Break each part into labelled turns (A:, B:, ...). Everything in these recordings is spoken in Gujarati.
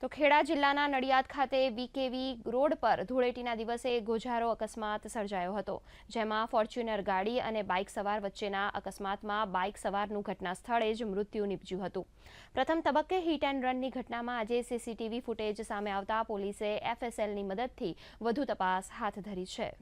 A: તો ખેડા જિલ્લાના નડિયાદ ખાતે વીકેવી રોડ પર ધૂળેટીના દિવસે ગોઝારો અકસ્માત સર્જાયો હતો. જેમાં ફોર્ચ્યુનર ગાડી અને બાઇક સવાર વચ્ચેના અકસ્માતમાં બાઇક સવારનું ઘટના સ્થળે જ મૃત્યુ નીપજ્યું હતું. પ્રથમ તબક્કે હિટ એન્ડ રનની ઘટનામાં આજે સીસીટીવી ફૂટેજ સામે આવતા પોલીસે એફએસએલની મદદથી વધુ તપાસ હાથ ધરી છે.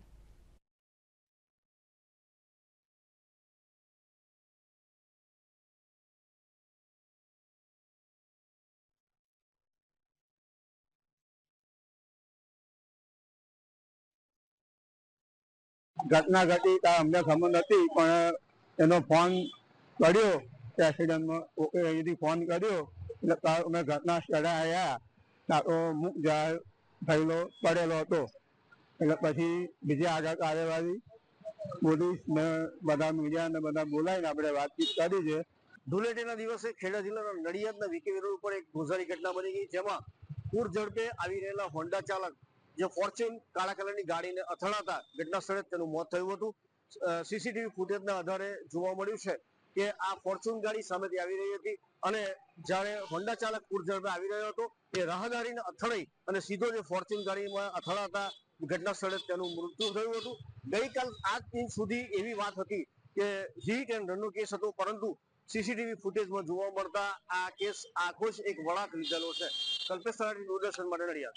B: ઘટના ઘટી કાંઈ અમને ખબર નથી, પણ એનો ફોન કર્યો ઓકે અહીંથી ફોન કર્યો, એટલે તાર અમે ઘટના સ્થળે આવ્યા ત્યાં મૂક જાહેર થયેલો, પડેલો હતો. એટલે પછી બીજી આગળ કાર્યવાહી પોલીસ ને બધા મીડિયા ને બધા બોલાવીને આપણે વાતચીત કરી છે.
C: ધૂળેટીના દિવસે ખેડા જિલ્લાના નડિયાદના વિકેવી રોડ ઉપર એક ગોઝારી ઘટના બની ગઈ, જેમાં પૂર ઝડપે આવી રહેલા હોન્ડા ચાલક જે ફોર્ચ્યુન કાળા કલરની ગાડીને અથડાતા ઘટના સ્થળે તેનું મોત થયું હતું. સીસીટીવી ફૂટેજના આધારે જોવા મળ્યું છે કે આ ફોર્ચ્યુન ગાડી સામેથી આવી રહી હતી અને જ્યારે હોન્ડા ચાલક પૂરઝડપે આવી રહ્યો હતો. એ રાહદારીને અથડાઈ અને સીધો જે ફોર્ચ્યુન ગાડીમાં અથડાતા ઘટના તેનું મૃત્યુ થયું હતું. ગઈકાલ આજ દિન સુધી એવી વાત હતી કે હીટ એન્ડ રનનો કેસ હતો, પરંતુ સીસીટીવી ફૂટેજમાં જોવા મળતા આ કેસ આખો જ એક વળાંક લીધેલો છે. કલ્પેશ દૂરદર્શન માટે નડિયાદ.